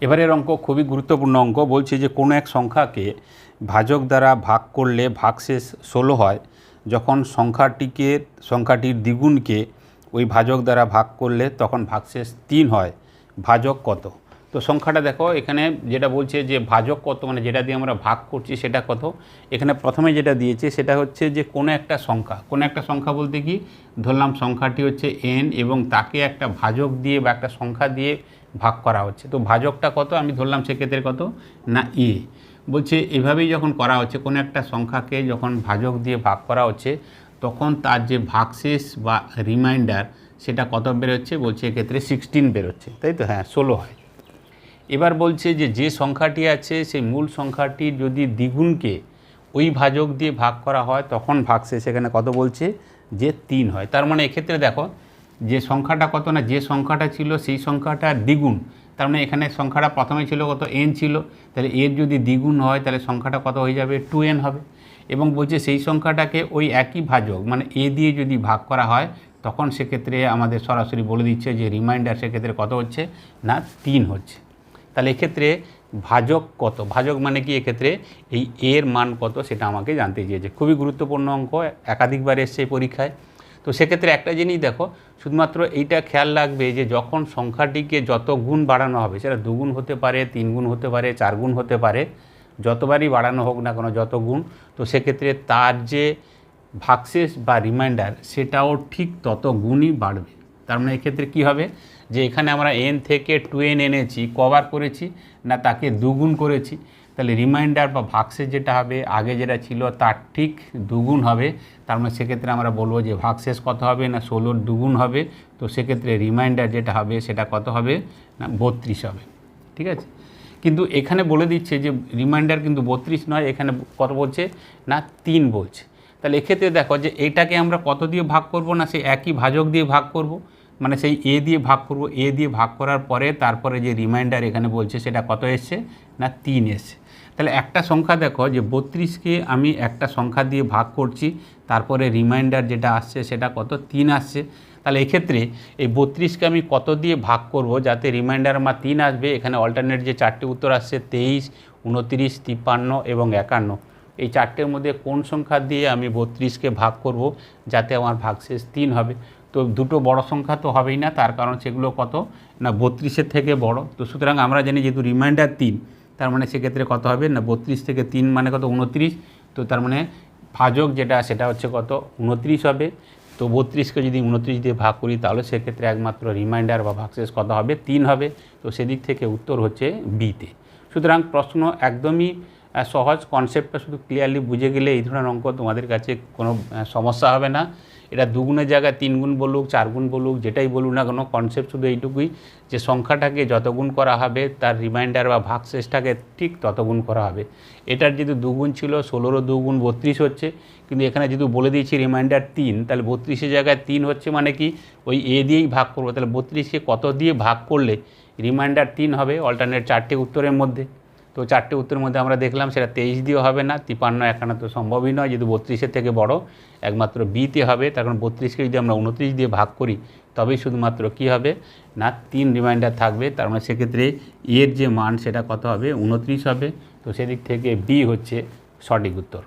এবারের অঙ্ক খুবই গুরুত্বপূর্ণ অঙ্ক, বলছে যে কোনো এক সংখ্যাকে ভাজক দ্বারা ভাগ করলে ভাগশেষ ষোলো হয়। যখন সংখ্যাটিকে, সংখ্যাটির দ্বিগুণকে ওই ভাজক দ্বারা ভাগ করলে তখন ভাগশেষ তিন হয়। ভাজক কত? তো সংখ্যাটা দেখো, এখানে যেটা বলছে যে ভাজক কত মানে যেটা দিয়ে আমরা ভাগ করছি সেটা কত। এখানে প্রথমে যেটা দিয়েছে সেটা হচ্ছে যে কোনো একটা সংখ্যা, কোনো একটা সংখ্যা বলতে কি, ধরলাম সংখ্যাটি হচ্ছে এন এবং তাকে একটা ভাজক দিয়ে বা একটা সংখ্যা দিয়ে ভাগ করা হচ্ছে। তো ভাজকটা কত, আমি ধরলাম সেক্ষেত্রে কত, না এ বলছে এভাবেই যখন করা হচ্ছে, কোনো একটা সংখ্যাকে যখন ভাজক দিয়ে ভাগ করা হচ্ছে, তখন তার যে ভাগশেষ বা রিমাইন্ডার সেটা কত বেরোচ্ছে? বলছে এক্ষেত্রে সিক্সটিন বেরোচ্ছে। তাই তো? হ্যাঁ ষোলো হয়। এবার বলছে যে যে সংখ্যাটি আছে, সেই মূল সংখ্যাটি যদি দ্বিগুণকে ওই ভাজক দিয়ে ভাগ করা হয়, তখন ভাগশেষ সেখানে কত বলছে? যে তিন হয়। তার মানে এক্ষেত্রে দেখো, যে সংখ্যাটা কত না, যে সংখ্যাটা ছিল সেই সংখ্যাটা দ্বিগুণ। তার মানে এখানে সংখ্যাটা প্রথমে ছিল কত? এন ছিল। তাহলে এর যদি দ্বিগুণ হয়, তাহলে সংখ্যাটা কত হয়ে যাবে? টু এন হবে। এবং বলছে সেই সংখ্যাটাকে ওই একই ভাজক মানে এ দিয়ে যদি ভাগ করা হয়, তখন সেক্ষেত্রে আমাদের সরাসরি বলে দিচ্ছে যে রিমাইন্ডার সেক্ষেত্রে কত হচ্ছে? না, তিন হচ্ছে। তাহলে এক্ষেত্রে ভাজক কত? ভাজক মানে কি? এক্ষেত্রে এই এর মান কত? সেটা আমাকে জানতে চেয়েছে। খুবই গুরুত্বপূর্ণ অঙ্ক, একাধিকবার এসছে পরীক্ষায়। তো সেক্ষেত্রে একটা জিনিস দেখো, শুধুমাত্র এইটা খেয়াল রাখবে যে যখন সংখ্যাটিকে যত গুণ বাড়ানো হবে, সেটা দুগুণ হতে পারে তিন গুণ হতে পারে চার গুণ হতে পারে, যতবারই বাড়ানো হোক না কোনো, যত গুণ, তো সেক্ষেত্রে তার যে ভাগশেষ বা রিমাইন্ডার সেটাও ঠিক তত গুণই বাড়বে। তার মানে এক্ষেত্রে কী হবে? যে এখানে আমরা এন থেকে টু এন এনেছি, কভার করেছি, না তাকে দুগুণ করেছি। তাহলে রিমাইন্ডার বা ভাগশেষ যেটা হবে, আগে যেটা ছিল তার ঠিক দুগুণ হবে। তার মানে সেক্ষেত্রে আমরা বলব যে ভাগশেষ কত হবে, না ষোলোর দুগুণ হবে? তো সেক্ষেত্রে রিমাইন্ডার যেটা হবে, সেটা কত হবে? না বত্রিশ হবে। ঠিক আছে? কিন্তু এখানে বলে দিচ্ছে যে রিমাইন্ডার কিন্তু বত্রিশ নয়, এখানে কত বলছে? না তিন বলছে। তাহলে এক্ষেত্রে দেখো যে এটাকে আমরা কত দিয়ে ভাগ করব না, সেই একই ভাজক দিয়ে ভাগ করব? মানে সেই এ দিয়ে ভাগ করব। এ দিয়ে ভাগ করার পরে তারপরে যে রিমাইন্ডার এখানে বলছে সেটা কত এসছে? না, তিন এসছে। তাহলে একটা সংখ্যা দেখো যে বত্রিশকে আমি একটা সংখ্যা দিয়ে ভাগ করছি, তারপরে রিমাইন্ডার যেটা আসছে সেটা কত? তিন আসছে। তাহলে এক্ষেত্রে এই বত্রিশকে আমি কত দিয়ে ভাগ করব যাতে রিমাইন্ডার আমার তিন আসবে? এখানে অল্টারনেট যে চারটি উত্তর আসছে, তেইশ, উনত্রিশ, তিপ্পান্ন এবং একান্ন। এই চারটের মধ্যে কোন সংখ্যা দিয়ে আমি বত্রিশকে ভাগ করব যাতে আমার ভাগশেষ তিন হবে? তো দুটো বড় সংখ্যা তো হবেই না, তার কারণ সেগুলো কত? না, বত্রিশের থেকে বড়। তো সুতরাং আমরা জানি যেহেতু রিমাইন্ডার তিন, তার মানে সেক্ষেত্রে কত হবে? না, বত্রিশ থেকে তিন মানে কত? উনত্রিশ। তো তার মানে ভাজক যেটা, সেটা হচ্ছে কত? উনত্রিশ হবে। তো বত্রিশকে যদি উনত্রিশ দিয়ে ভাগ করি, তাহলে সেক্ষেত্রে একমাত্র রিমাইন্ডার বা ভাগশেষ কত হবে? তিন হবে। তো সেদিক থেকে উত্তর হচ্ছে বিতে সুতরাং প্রশ্ন একদমই সহজ কনসেপ্টটা শুধু ক্লিয়ারলি বুঝে গেলে এই ধরনের অঙ্ক তোমাদের কাছে কোনো সমস্যা হবে না। এটা দুগুণের জায়গায় তিন গুণ বলুক চার গুণ বলুক, যেটাই বলুক না কোনো কনসেপ্ট শুধু এইটুকুই। যে সংখ্যাটাকে যত গুণ করা হবে, তার রিমাইন্ডার বা ভাগশেষটাকে ঠিক তত গুণ করা হবে। এটার যেহেতু দুগুণ ছিল, ষোলোরও দুগুণ বত্রিশ হচ্ছে। কিন্তু এখানে যেহেতু বলে দিয়েছি রিমাইন্ডার তিন, তাহলে বত্রিশের জায়গায় তিন হচ্ছে মানে কি? ওই এ দিয়েই ভাগ করব। তাহলে বত্রিশকে কত দিয়ে ভাগ করলে রিমাইন্ডার তিন হবে? অল্টারনেট চারটে উত্তরের মধ্যে। তো চারটে উত্তরের মধ্যে আমরা দেখলাম সেটা তেইশ দিয়ে হবে না, তিপান্ন, একান্ন তো সম্ভবই নয়, যেহেতু বত্রিশের থেকে বড়, একমাত্র বিতে হবে, তার কারণ বত্রিশকে যদি আমরা উনত্রিশ দিয়ে ভাগ করি, তবেই শুধুমাত্র কি হবে? না, তিন রিমাইন্ডার থাকবে, তার মানে সেক্ষেত্রে এর যে মান সেটা কত হবে? উনত্রিশ হবে, তো সেদিক থেকে বি হচ্ছে সঠিক উত্তর।